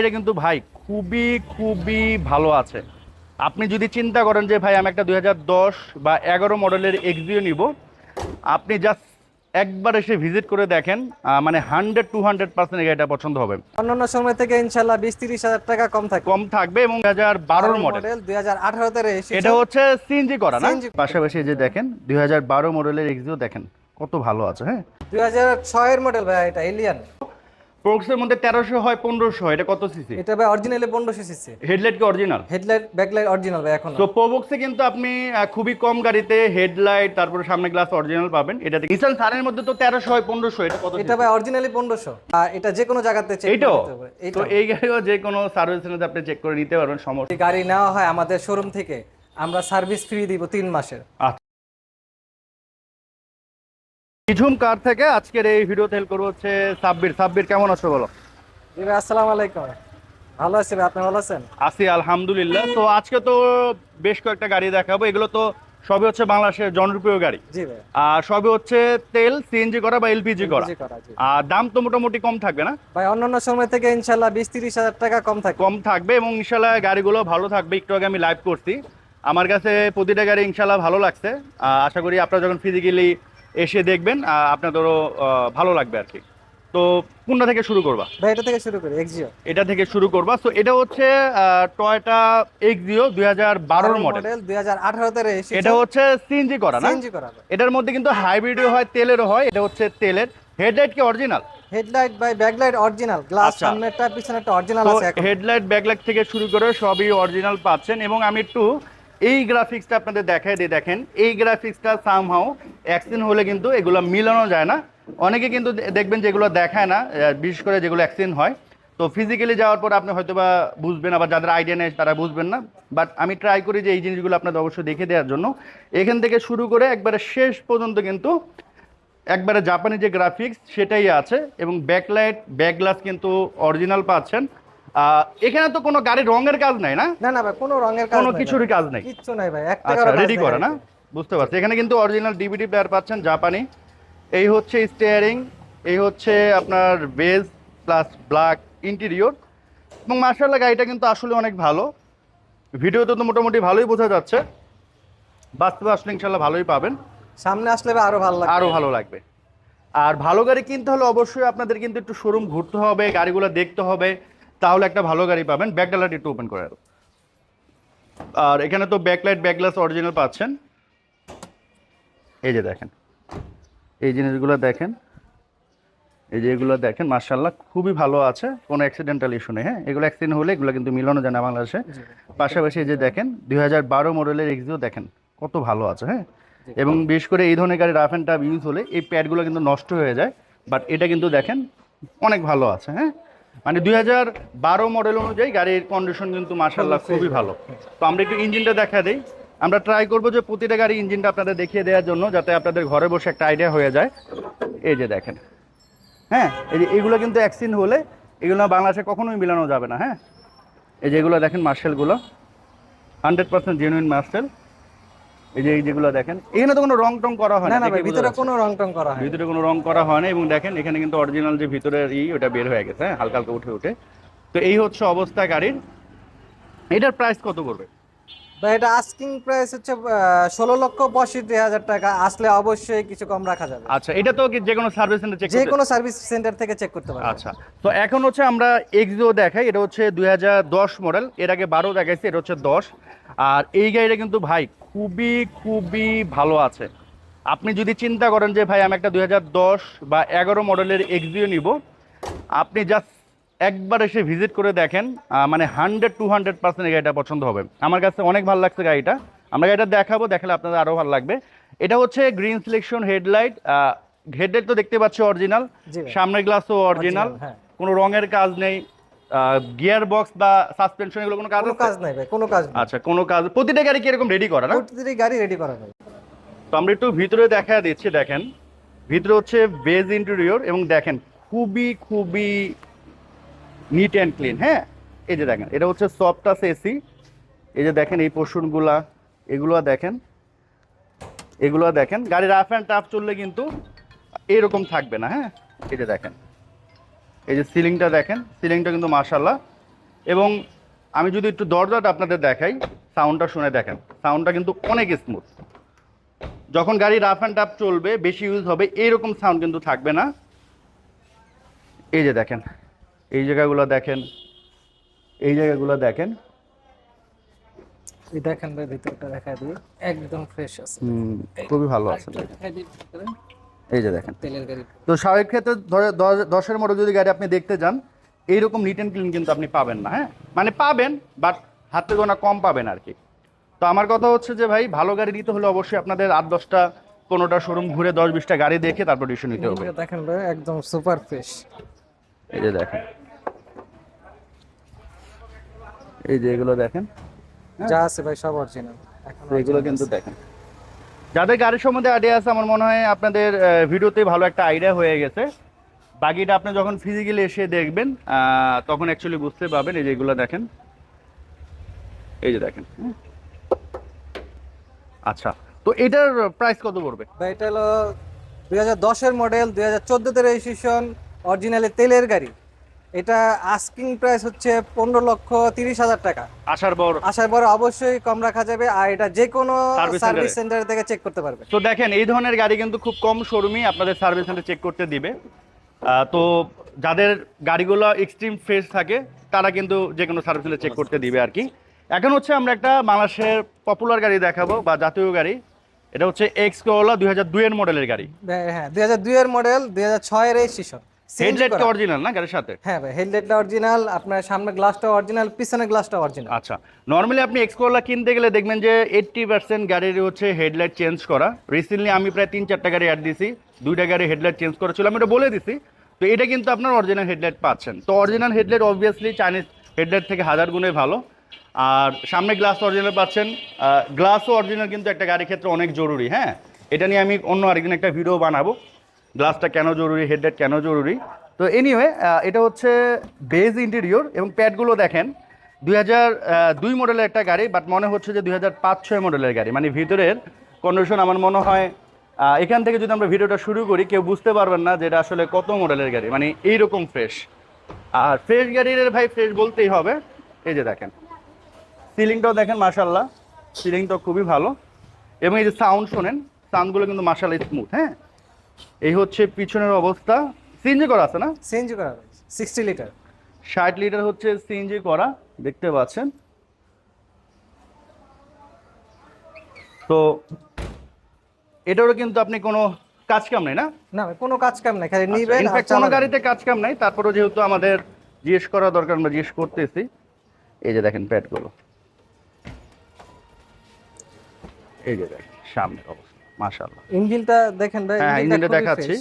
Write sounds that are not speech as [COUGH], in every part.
গাড়িটা কিন্তু ভাই খুবই খুবই ভালো আছে। আপনি যদি চিন্তা করেন যে ভাই আমি একটা দুই হাজার দশ বা এগারো মডেলের এক্সিও নিব আপনি জাস্ট একবার এসে ভিজিট করে দেখেন মানে হান্ড্রেড টু হান্ড্রেড পার্সেন্ট গাড়িটা পছন্দ হবে। অন্যান্য সময় থেকে ইনশাল্লাহ বিশ তিরিশ হাজার টাকা কম থাকে কম থাকবে এবং দুই হাজার বারোর মডেল দুই হাজার আঠারোতে এটা হচ্ছে সিএনজি করা না? পাশাপাশি যে দেখেন দুই হাজার বারো মডেলের এক্সিও দেখেন কত ভালো আছে হ্যাঁ? দুই হাজার ছয়ের মডেল ভাই এটা এলিয়ান প্রোক্সের মধ্যে তেরোশো হয় পনেরোশো হয় এটা কত সিসি এটা ভাই অরিজিনালি পনেরোশো সিসি হেডলাইট কি অরিজিনাল হেডলাইট ব্যাকলাইট অরিজিনাল ভাই এখন। তো প্রোবক্সে কিন্তু আপনি খুবই কম গাড়িতে হেডলাইট তারপরে সামনে গ্লাস অরিজিনাল পাবেন। এটাতে নিসান সানের মধ্যে তো তেরোশো হয় পনেরোশো এটা কত এটা ভাই অরিজিনালি পনেরোশো। আর এটা যে কোনো জায়গাতে চেক এইটাও তো এই গাড়িও যে কোনো সার্ভিস সেন্টারে আপনি চেক করে নিতে পারবেন সমস্যা গাড়ি নেওয়া হয় আমাদের শোরুম থেকে। আমরা সার্ভিস ফ্রি দিব তিন মাসের। আচ্ছা। নিঝুম কার থেকে? আজকের এই ভিডিওতে হেল্প করব হচ্ছে সাব্বির। সাব্বির কেমন আছো বলো? জি ভাই আসসালামু আলাইকুম। ভালো আছি ভাই আপনি ভালো আছেন? আছি আলহামদুলিল্লাহ। তো আজকে তো বেশ কয়েকটা গাড়ি দেখাবো। এগুলো তো সবই হচ্ছে বাংলাদেশের জনপ্রিয় গাড়ি। জি ভাই। আর সবই হচ্ছে তেল সিএনজি করা বা এলপিজি করা। আর দাম তো মোটামুটি কম থাকবে না? ভাই অন্যান্য সময় থেকে ইনশাল্লাহ বিশ তিরিশ হাজার টাকা কম থাকে কম থাকবে এবং ইনশাল্লাহ গাড়িগুলো ভালো থাকবে। একটু আগে আমি লাইভ করছি। আমার কাছে প্রতিটা গাড়ি ইনশাল্লাহ ভালো লাগছে। আশা করি আপনারা যখন ফিজিক্যালি এসে দেখবেন আপনাদেরও ভালো লাগবে আর কি। তো কোনটা থেকে শুরু করবা? ভাই এটা থেকে শুরু করি এক্সিও এটা থেকে শুরু করবা। তো এটা হচ্ছে টয়টা এক্সিও দুই হাজার বারোর মডেল মডেল দুই হাজার আঠারোতে রেজিস্ট্রেশন এটা হচ্ছে সিএনজি করা না? সিএনজি করা এটার মধ্যে কিন্তু হাইব্রিডও হয় তেলেরও হয়। এটা হচ্ছে তেলের। হেডলাইট কি original headlight by backlight original glass. সামনেরটা পিছনেরটা অরিজিনাল আছে হেডলাইট ব্যাকলাইট থেকে শুরু করে সবই অরিজিনাল পাচ্ছেন। এবং আমি একটু এই গ্রাফিক্সটা আপনাদের দেখাই দিয়ে দেখেন, এই গ্রাফিক্সটা সামহাও অ্যাক্সিডেন্ট হলে কিন্তু এগুলো মিলানো যায় না। অনেকে কিন্তু দেখবেন যেগুলো দেখায় না বিশেষ করে যেগুলো অ্যাক্সিডেন্ট হয়। তো ফিজিক্যালি যাওয়ার পর আপনি হয়তো বা বুঝবেন, আবার যাদের আইডিয়া নেই তারা বুঝবেন না। বাট আমি ট্রাই করি যে এই জিনিসগুলো আপনাদের অবশ্যই দেখে দেওয়ার জন্য। এখান থেকে শুরু করে একবারে শেষ পর্যন্ত কিন্তু একবারে জাপানি যে গ্রাফিক্স সেটাই আছে। এবং ব্যাকলাইট ব্যাকগ্লাস কিন্তু অরিজিনাল পাচ্ছেন। এখানে তো কোনো গাড়ির রঙের কাজ নাই না? না না ভাই কোনো রঙের কাজ কোনো কিছুরই কাজ নাই? কিচ্ছু নাই ভাই এক আচ্ছা রেডি নাই করা না? বুঝতে পারছি। এখানে কিন্তু অরিজিনাল ডিভিডি প্লেয়ার পাচ্ছেন জাপানি। এই হচ্ছে স্টিয়ারিং এই হচ্ছে আপনার বেজ প্লাস ব্ল্যাক ইন্টেরিয়র এবং মার্শাল্লাহ গাড়িটা কিন্তু আসলে অনেক ভালো। ভিডিওতে তো মোটামুটি ভালোই বোঝা যাচ্ছে। বাস্তবে আসলে ইনশাল্লাহ ভালোই পাবেন। সামনে আসলে ভাই আরও ভালো লাগবে। আরও ভালো লাগবে। আর ভালো গাড়ি কিনতে হলে অবশ্যই আপনাদের কিন্তু একটু শোরুম ঘুরতে হবে গাড়িগুলো দেখতে হবে। তাহলে একটা ভালো গাড়ি পাবেন। ব্যাক ডালাটি একটু ওপেন করে আর। এখানে তো ব্যাকলাইট ব্যাকগ্লাস অরিজিনাল পাচ্ছেন। এই যে দেখেন। এই জিনিসগুলো দেখেন। এই যে এগুলো দেখেন মার্শাল্লাহ খুবই ভালো আছে। কোনো অ্যাক্সিডেন্টাল ইস্যু নেই হ্যাঁ? এগুলো অ্যাক্সিডেন্ট হলে এগুলো কিন্তু মিলানো যায় না বাংলাদেশে। পাশাপাশি এই যে দেখেন দুই হাজার বারো মডেলের এক্সিও দেখেন কত ভালো আছে হ্যাঁ? এবং বিশেষ করে এই ধরনের গাড়ি রাফ অ্যান্ড টাফ ইউজ হলে এই প্যাডগুলো কিন্তু নষ্ট হয়ে যায়। বাট এটা কিন্তু দেখেন অনেক ভালো আছে হ্যাঁ? মানে দুই হাজার বারো মডেল অনুযায়ী গাড়ির কন্ডিশন কিন্তু মার্শাল্লাহ খুবই ভালো। তো আমরা একটু ইঞ্জিনটা দেখা দিই। আমরা ট্রাই করব যে প্রতিটা গাড়ি ইঞ্জিনটা আপনাদের দেখিয়ে দেওয়ার জন্য যাতে আপনাদের ঘরে বসে একটা আইডিয়া হয়ে যায়। এই যে দেখেন। হ্যাঁ এই যে এগুলো কিন্তু অ্যাক্সিডেন্ট হলে এগুলো বাংলাদেশে কখনোই মিলানো যাবে না হ্যাঁ? এই যে এগুলো দেখেন মার্শালগুলো। Hundred percent genuine marshal. এই যে যেগুলো দেখেন এখানে তো কোনো রং টং করা হয় না না ভিতরে কোনো রং টং করা হয় ভিতরে কোনো রং করা হয় না এবং দেখেন এখানে কিন্তু অরিজিনাল যে ভিতরের ই ওটা বের হয়ে গেছে হ্যাঁ হালকা হালকা উঠে উঠে। তো এই হচ্ছে অবস্থা গাড়ির। এটার প্রাইস কত করবে ভাই এটা আস্কিং প্রাইস হচ্ছে ষোলো লক্ষ পঁয়ষট্টি হাজার টাকা আসলে অবশ্যই কিছু কম রাখা যাবে। আচ্ছা এটা তো যে কোনো সার্ভিস সেন্টার চেক যে কোনো সার্ভিস সেন্টার থেকে চেক করতে পারবেন। আচ্ছা তো এখন হচ্ছে আমরা এক্সিও দেখাই এটা হচ্ছে দুই হাজার দশ মডেল এর আগে বারো দেখাইছি এটা হচ্ছে দশ। আর এই গাড়িটা কিন্তু ভাই খুবই খুবই ভালো আছে। আপনি যদি চিন্তা করেন যে ভাই আমি একটা দুই হাজার দশ বা এগারো মডেলের এক্সিও নিব। আপনি জাস্ট একবার এসে ভিজিট করে দেখেন মানে হান্ড্রেড টু হান্ড্রেড পার্সেন্ট এই গাড়িটা পছন্দ হবে। আমার কাছে অনেক ভালো লাগছে গাড়িটা। আমরা গাড়িটা দেখাবো দেখালে আপনাদের আরও ভালো লাগবে। এটা হচ্ছে গ্রিন সিলেকশন হেডলাইট হেডলাইট তো দেখতে পাচ্ছি অরিজিনাল সামনের গ্লাসও অরিজিনাল হ্যাঁ। কোনো রঙের কাজ নেই। গিয়ার বক্স বা সাসপেনশন এগুলো কোনো কাজ কোনো কাজ নাই ভাই কোনো কাজ আচ্ছা কোনো কাজ প্রতিটা গাড়ি কি এরকম রেডি করা না? প্রতিটি গাড়ি রেডি করা ভাই। তো আমরা একটু ভিতরে দেখা দিচ্ছি দেখেন। ভিতরে হচ্ছে বেজ ইন্টেরিয়র এবং দেখেন খুবই খুবই নিট অ্যান্ড ক্লিন হ্যাঁ? এই যে দেখেন এটা হচ্ছে সফটাস এসি এই যে দেখেন এই পোর্শনগুলা এগুলো দেখেন এগুলো দেখেন। গাড়ি রাফ অ্যান্ড টাফ চললে কিন্তু এরকম থাকবে না হ্যাঁ? এই যে দেখেন। এই যে সিলিংটা দেখেন সিলিংটা কিন্তু মার্শাল্লাহ এবং আমি যদি একটু দরজাটা আপনাদের দেখাই সাউন্ডটা শুনে দেখেন সাউন্ডটা কিন্তু অনেক স্মুথ যখন গাড়ি রাফ অ্যান্ড টাফ চলবে বেশি ইউজ হবে এইরকম সাউন্ড কিন্তু থাকবে না। এই যে দেখেন এই জায়গাগুলো দেখেন এই জায়গাগুলো দেখেন। দেখেন ভাই ভিতরটা দেখা দিই। একদম ফ্রেশ আছে। খুবই ভালো আছে এই যে দেখেন। তো স্বাভাবিক ক্ষেত্রে দশের মতো যদি গাড়ি আপনি দেখতে যান এইরকম নিট অ্যান্ড ক্লিন কিন্তু আপনি পাবেন না হ্যাঁ? মানে পাবেন বাট হাতে গোনা কম পাবেন আর কি। তো আমার কথা হচ্ছে যে ভাই ভালো গাড়ি নিতে হলে অবশ্যই আপনাদের আট দশটা পনেরোটা শোরুম ঘুরে দশ বিশটা গাড়ি দেখে তারপর ডিসিশন নিতে হবে। দেখেন একদম সুপার ফ্রেশ এই যে দেখেন। এই যে এগুলো দেখেন যা আছে ভাই সব অরিজিনাল এগুলো কিন্তু দেখেন। যাদের গাড়ির সম্বন্ধে আইডিয়া আছে, আমার মনে হয় আপনাদের ভিডিওতে ভালো একটা আইডিয়া হয়ে গেছে। বাকিটা আপনি যখন ফিজিক্যালি এসে দেখবেন তখন অ্যাকচুয়ালি বুঝতে পারবেন, এই যে এগুলো দেখেন। এই যে দেখেন হুম। আচ্ছা তো এটার প্রাইস কত পড়বে? এটা হলো দুই হাজার দশের মডেল দুই হাজার চোদ্দোতে রেজিস্ট্রেশন অরিজিনালি তেলের গাড়ি। এটা আস্কিং প্রাইস হচ্ছে পনেরো লক্ষ তিরিশ হাজার টাকা। আসার পর? আসার পরে অবশ্যই কম রাখা যাবে আর এটা যে কোনো সার্ভিস সেন্টার থেকে চেক করতে পারবে। তো দেখেন এই ধরনের গাড়ি কিন্তু খুব কম শোরুমই আপনাদের সার্ভিস সেন্টার চেক করতে দিবে। তো যাদের গাড়িগুলো এক্সট্রিম ফ্রেশ থাকে তারা কিন্তু যে কোনো সার্ভিস সেন্টার চেক করতে দিবে আর কি। এখন হচ্ছে আমরা একটা বাংলাদেশের পপুলার গাড়ি দেখাবো বা জাতীয় গাড়ি। এটা হচ্ছে এক্স কোলা দুই হাজার দুইয়ের মডেলের গাড়ি। হ্যাঁ দুই হাজার দুইয়ের মডেল দুই হাজার ছয়ের রেজিস্ট্রেশন হেডলাইট অরিজিনাল না গাড়ির সাথে? হ্যাঁ ভাই হেডলাইটটা অরিজিনাল আপনার সামনে গ্লাসটা অরিজিনাল পিছনে গ্লাসটা অরিজিনাল আচ্ছা নর্মালি আপনি এক্সকোলা কিনতে গেলে দেখবেন যে এইট্টি পার্সেন্ট গাড়ির হচ্ছে হেডলাইট চেঞ্জ করা। রিসেন্টলি আমি প্রায় তিন চারটা গাড়ি অ্যাড দিছি দুইটা গাড়ি হেডলাইট চেঞ্জ করা ছিল আমি এটা বলে দিছি। তো এটা কিন্তু আপনার অরিজিনাল হেডলাইট পাচ্ছেন। তো original headlight obviously Chinese headlight থেকে হাজার গুণে ভালো। আর সামনে গ্লাস অরিজিনাল পাচ্ছেন। গ্লাসও অরিজিনাল কিন্তু একটা গাড়ির ক্ষেত্রে অনেক জরুরি হ্যাঁ? এটা নিয়ে আমি অন্য আরেকদিন একটা ভিডিও বানাবো। গ্লাসটা কেন জরুরি, হেডলাইট কেন জরুরি? তো এনিওয়ে এটা হচ্ছে বেজ ইন্টেরিয়র এবং প্যাডগুলো দেখেন। দুই হাজার দুই মডেলের একটা গাড়ি বাট মনে হচ্ছে যে দুই হাজার পাঁচ, ছয় মডেলের গাড়ি। মানে ভিতরের কন্ডিশন আমার মনে হয় এখান থেকে যদি আমরা ভিডিওটা শুরু করি, কেউ বুঝতে পারবেন না যে এটা আসলে কত মডেলের গাড়ি। মানে এইরকম ফ্রেশ আর ফ্রেশ গাড়ির ভাই ফ্রেশ বলতেই হবে। এই যে দেখেন। সিলিংটাও দেখেন মাশাল্লাহ সিলিংটাও খুবই ভালো। এবং এই যে সাউন্ড শোনেন সাউন্ডগুলো কিন্তু মাশাল্লাহ স্মুথ হ্যাঁ? এই হচ্ছে পিছনের অবস্থা। সিএনজি করা আছে না? সিএনজি করা সিক্সটি লিটার ষাট লিটার হচ্ছে সিএনজি করা দেখতে পাচ্ছেন। তো এটারও কিন্তু আপনি কোনো কাজ কাম নেই না? না কোনো কাজ কাম নাই খালি আর ইনফ্যাক্ট কোনো গাড়িতে কাজ কাম নাই তারপরেও যেহেতু আমাদের জিজ্ঞেস করা দরকার আমরা জিজ্ঞেস করতেছি। এই যে দেখেন প্যাডগুলো। এই যে দেখেন সামনের অবস্থা। মাশাল্লাহ ইঞ্জিনটা দেখেন ভাই হ্যাঁ ইঞ্জিনটা দেখাচ্ছি।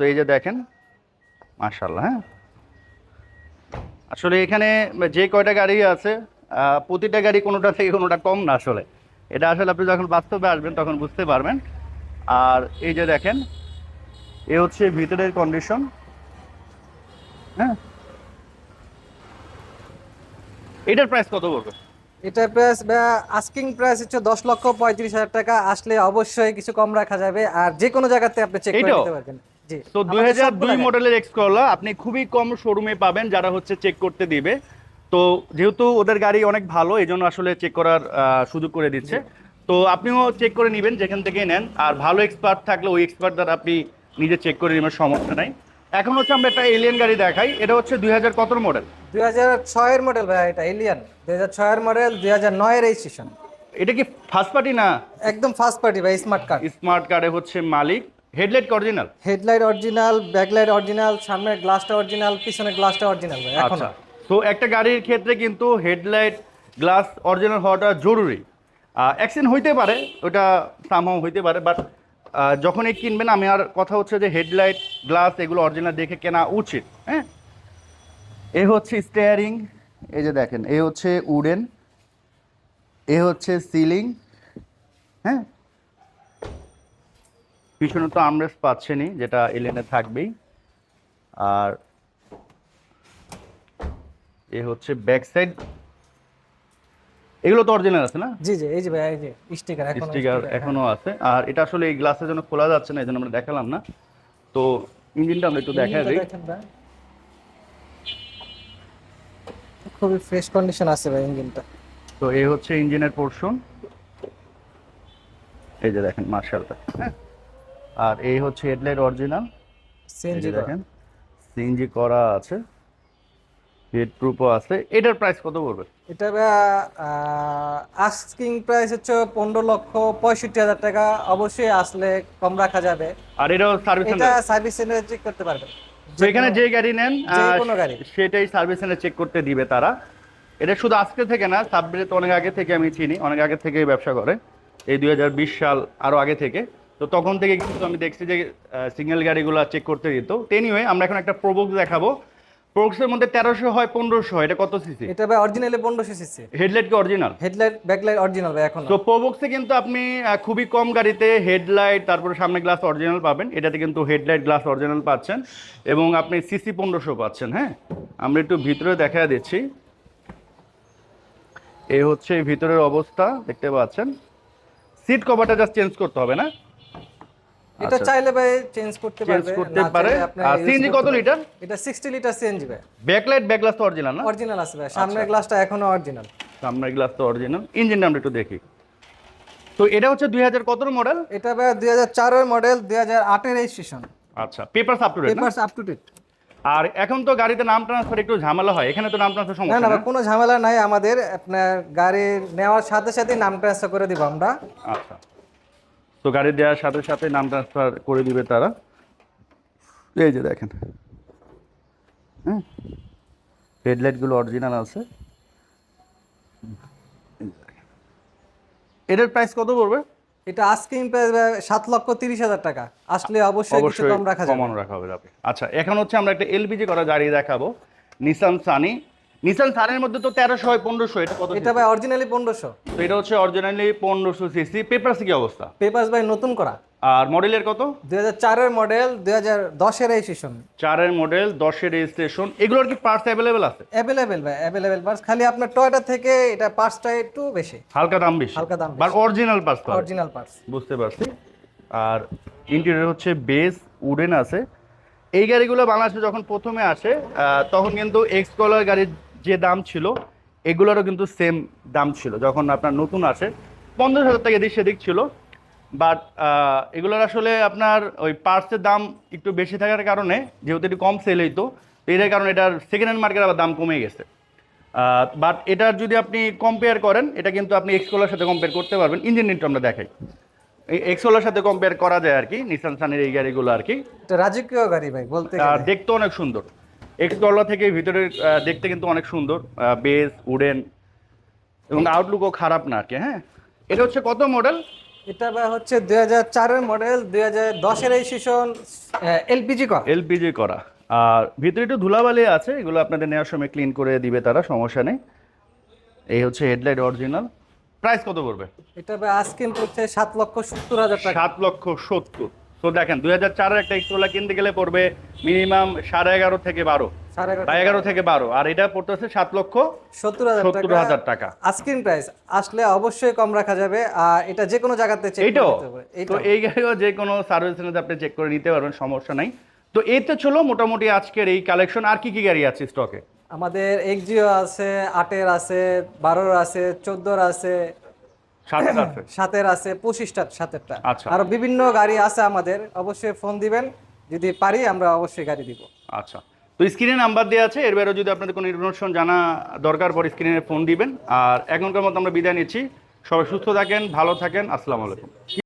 তো এই যে দেখেন মাশাল্লাহ হ্যাঁ। আসলে এখানে যে কয়টা গাড়ি আছে প্রতিটা গাড়ি কোনোটা থেকে কোনোটা কম না আসলে। এটা আসলে আপনি যখন বাস্তবে আসবেন তখন বুঝতে পারবেন। আর এই যে দেখেন এ হচ্ছে ভিতরের কন্ডিশন হ্যাঁ। এটার প্রাইস কত পড়বে? এটা প্রাইস আস্কিং প্রাইস হচ্ছে দশ লক্ষ পঁয়ত্রিশ হাজার টাকা। আসলে অবশ্যই কিছু কম রাখা যাবে আর যে কোনো জায়গাতে আপনি চেক করে নিতে পারবেন। জি। তো দুই হাজার দুই। মডেলের এক্স করলা আপনি খুবই কম শোরুমে পাবেন যারা হচ্ছে চেক করতে দিবে। তো যেহেতু ওদের গাড়ি অনেক ভালো এই জন্য আসলে চেক করার সুযোগ করে দিচ্ছে। তো আপনিও চেক করে নেবেন যেখান থেকে নেন। আর ভালো এক্সপার্ট থাকলে ওই এক্সপার্ট দ্বারা আপনি নিজে চেক করে নেবেন সমস্যা নাই। এখন হচ্ছে আমরা একটা এলিয়ান গাড়ি দেখাই। এটা হচ্ছে দুই হাজার কত মডেল দুই হাজার ছয়ের মডেল ভাই এটা এলিয়ান দুই হাজার ছয়ের মডেল দুই হাজার নয়ের রেজিস্ট্রেশন এটা কি ফার্স্ট পার্টি না? একদম ফার্স্ট পার্টি ভাই স্মার্ট কার্ড স্মার্ট কার্ডে হচ্ছে মালিক। Headlight original headlight original backlight original সামনের গ্লাসটা অরিজিনাল পিছনের গ্লাসটা অরিজিনাল ভাই এখন। আচ্ছা। তো একটা গাড়ির ক্ষেত্রে কিন্তু হেডলাইট গ্লাস অরিজিনাল হওয়াটা জরুরি। অ্যাক্সিডেন্ট হইতে পারে ওটা সামহাও হইতে পারে বাট যখনই কিনবেন, আমি আর কথা হচ্ছে যে হেডলাইট, গ্লাস এগুলো অরিজিনাল দেখে কেনা উচিত হ্যাঁ? এ হচ্ছে স্টেয়ারিং এই যে দেখেন, এ হচ্ছে উডেন এ হচ্ছে সিলিং হ্যাঁ? পিছনে তো আমরেস পাচ্ছেনই, যেটা এলেনে থাকবেই। আর এ হচ্ছে ব্যাক সাইড এগুলো তো অরিজিনাল আছে না? জি জি এই যে ভাই এই যে স্টিকার এখন স্টিকার এখনও। আছে। আর এটা আসলে এই গ্লাসের জন্য খোলা যাচ্ছে না এই জন্য আমরা দেখালাম না। তো ইঞ্জিনটা আমরা একটু দেখা দিই। খুবই ফ্রেশ কন্ডিশন আছে ভাই ইঞ্জিনটা। তো এই হচ্ছে ইঞ্জিনের পোর্শন এই যে দেখেন মার্শালটা হ্যাঁ? আর এই হচ্ছে হেডলাইট অরিজিনাল সিএনজি দেখেন সিএনজি করা আছে। হেড প্রুফও আছে। এটার প্রাইস কত পড়বে? এটা আস্কিং প্রাইস হচ্ছে পনেরো লক্ষ পঁয়ষট্টি হাজার টাকা। অবশ্যই আসলে কম রাখা যাবে। আর এটাও সার্ভিস এটা সার্ভিস সেন্টারে চেক করতে পারবেন তো এখানে যে গাড়ি নেন কোনো গাড়ি। সেটাই সার্ভিস সেন্টারে চেক করতে দিবে তারা। এটা শুধু আজকে থেকে না সাববিরে তো অনেক আগে থেকে আমি চিনি অনেক আগে থেকেই ব্যবসা করে। এই দুই হাজার বিশ সাল আরও আগে থেকে। তো তখন থেকে কিন্তু আমি দেখছি যে সিঙ্গেল গাড়িগুলো চেক করতে দিত। এনিওয়ে আমরা এখন একটা প্রোবক্স দেখাবো। প্রোবক্সের মধ্যে তেরোশো হয় পনেরোশো হয় এটা কত সিসি এটা ভাই অরিজিনালি পনেরোশো সিসি হেডলাইট কি অরিজিনাল হেডলাইট ব্যাকলাইট অরিজিনাল ভাই এখন। তো প্রোবক্সে কিন্তু আপনি খুবই কম গাড়িতে হেডলাইট তারপরে সামনে গ্লাস অরিজিনাল পাবেন। এটাতে কিন্তু হেডলাইট গ্লাস অরিজিনাল পাচ্ছেন এবং আপনি সিসি পনেরোশো পাচ্ছেন হ্যাঁ? আমরা একটু ভিতরে দেখা দিচ্ছি। এই হচ্ছে ভিতরের অবস্থা দেখতে পাচ্ছেন। সিট কভারটা জাস্ট চেঞ্জ করতে হবে না? এটা আচ্ছা। চাইলে ভাই চেঞ্জ করতে চেঞ্জ করতে পারে। আর সিএনজি কত লিটার? এটা সিক্সটি লিটার সিএনজি ভাই। ব্যাকলাইট ব্যাকগ্লাস তো অরিজিনাল না? অরিজিনাল আছে ভাই। সামনের গ্লাসটা এখনও অরিজিনাল সামনের গ্লাস তো অরিজিনাল ইঞ্জিনটা আমরা একটু দেখি। তো এটা হচ্ছে দুই হাজার কতর মডেল এটা ভাই দুই হাজার মডেল দুই হাজার আটের রেজিস্ট্রেশন আচ্ছা paper up to date papers up to date আর এখন তো গাড়িতে নাম ট্রান্সফার একটু ঝামেলা হয়। এখানে তো নাম ট্রান্সফার সমস্যা না না? কোনো ঝামেলা নাই। আমাদের আপনার গাড়ি নেওয়ার সাথে সাথে নাম ট্রান্সফার করে দিব আমরা। আচ্ছা। তো গাড়ি দেওয়ার সাথে সাথে নাম ট্রান্সফার করে দিবে তারা। এই যে দেখেন। হ্যাঁ? হেডলাইটগুলো অরিজিনাল আছে। এটার প্রাইস কত পড়বে? এটা আস্কিং প্রাইস সাত লক্ষ তিরিশ হাজার টাকা। আসলে অবশ্যই কিছু অবশ্যই কম রাখা যাবে। কমানো রাখা হবে। আচ্ছা এখন হচ্ছে আমরা একটা এলপিজি করা গাড়ি দেখাবো। নিসান সানি নিসান সানির মধ্যে তো তেরোশো হয় পনেরোশো এটা কত এটা ভাই অরিজিনালি পনেরোশো। তো এটা হচ্ছে অরিজিনালি পনেরোশো সিসি। পেপারস কি অবস্থা? পেপারস ভাই নতুন করা। আর মডেলের কত? দুই হাজার চারের মডেল দুই হাজার দশের রেজিস্ট্রেশন চারের মডেল দশের রেজিস্ট্রেশন এগুলোর কি পার্টস অ্যাভেলেবেল আছে? অ্যাভেলেবেল ভাই অ্যাভেলেবেল পার্স খালি আপনার টয়টা থেকে এটা পার্সটা একটু বেশি। হালকা দাম বেশি। হালকা দাম। But original parts original parts বুঝতে পারছি। আর ইন্টেরিয়র হচ্ছে বেস উডেন আছে। এই গাড়িগুলো বাংলাদেশে যখন প্রথমে আসে তখন কিন্তু এক্স কলার গাড়ির যে দাম ছিল এগুলোরও কিন্তু সেম দাম ছিল। যখন আপনার নতুন আসে পঞ্চাশ হাজার টাকা এদিক সেদিক ছিল। বাট এগুলোর আসলে আপনার ওই পার্টসের দাম একটু বেশি থাকার কারণে যেহেতু একটু কম সেল হইতো তো এটার কারণে এটার সেকেন্ড হ্যান্ড মার্কেট আবার দাম কমে গেছে। বাট এটার যদি আপনি কম্পেয়ার করেন এটা কিন্তু আপনি এক্সকোলার সাথে কম্পেয়ার করতে পারবেন। ইঞ্জিন নিটটা আমরা দেখাই। এই এক্সকোলার সাথে কম্পেয়ার করা যায় আর কি নিসান সানের এই গাড়িগুলো আর কি। রাজকীয় গাড়ি ভাই বলতে। দেখতে অনেক সুন্দর। এক্সকোলা থেকে ভিতরে দেখতে কিন্তু অনেক সুন্দর বেস উডেন এবং আউটলুকও খারাপ না আর কি হ্যাঁ? এটা হচ্ছে কত মডেল এটা হচ্ছে দুই হাজার চারের মডেল দুই হাজার দশের রেজিস্ট্রেশন এলপিজি করা। এলপিজি করা। আর ভিতরে একটু ধুলাবালি আছে এগুলো আপনাদের নেওয়ার সময় ক্লিন করে দিবে তারা সমস্যা নেই। এই হচ্ছে হেডলাইট অরিজিনাল প্রাইস কত পড়বে? এটা ভাই আজকিন পড়ছে সাত লক্ষ সত্তর হাজার টাকা। সাত লক্ষ সত্তর। তো দেখেন দুই হাজার চারের একটা এক্সট্রোলা কিনতে গেলে পড়বে মিনিমাম সাড়ে এগারো থেকে বারো। এগারো থেকে বারো। আর এটা পড়তেছে সাত লক্ষ সত্তর হাজার সত্তর টাকা হাজার টাকা। আস্কিন প্রাইস আসলে অবশ্যই কম রাখা যাবে। আর এটা যে কোনো জায়গাতে চেক এইটাও। তো এই গাড়িও যে কোনো সার্ভিস সেন্টারে আপনি চেক করে নিতে পারবেন সমস্যা নাই। তো এতে ছিল মোটামুটি আজকের এই কালেকশন আর কি কি গাড়ি আছে স্টকে আমাদের এক্সিও আছে আটের আছে বারোর আছে চোদ্দোর আছে [COUGHS] সাতের আছে। পঁচিশটা সাতেরটা। আচ্ছা। আরও বিভিন্ন গাড়ি আছে আমাদের অবশ্যই ফোন দিবেন। যদি পারি আমরা অবশ্যই গাড়ি দিব। আচ্ছা। তো স্ক্রিনে নাম্বার দেওয়া আছে এর বাইরেও যদি আপনাদের কোনো ইনফরমেশন জানা দরকার পড়ে স্ক্রিনে ফোন দিবেন। আর এখনকার মতো আমরা বিদায় নিচ্ছি। সবাই সুস্থ থাকেন ভালো থাকেন আসসালামু আলাইকুম।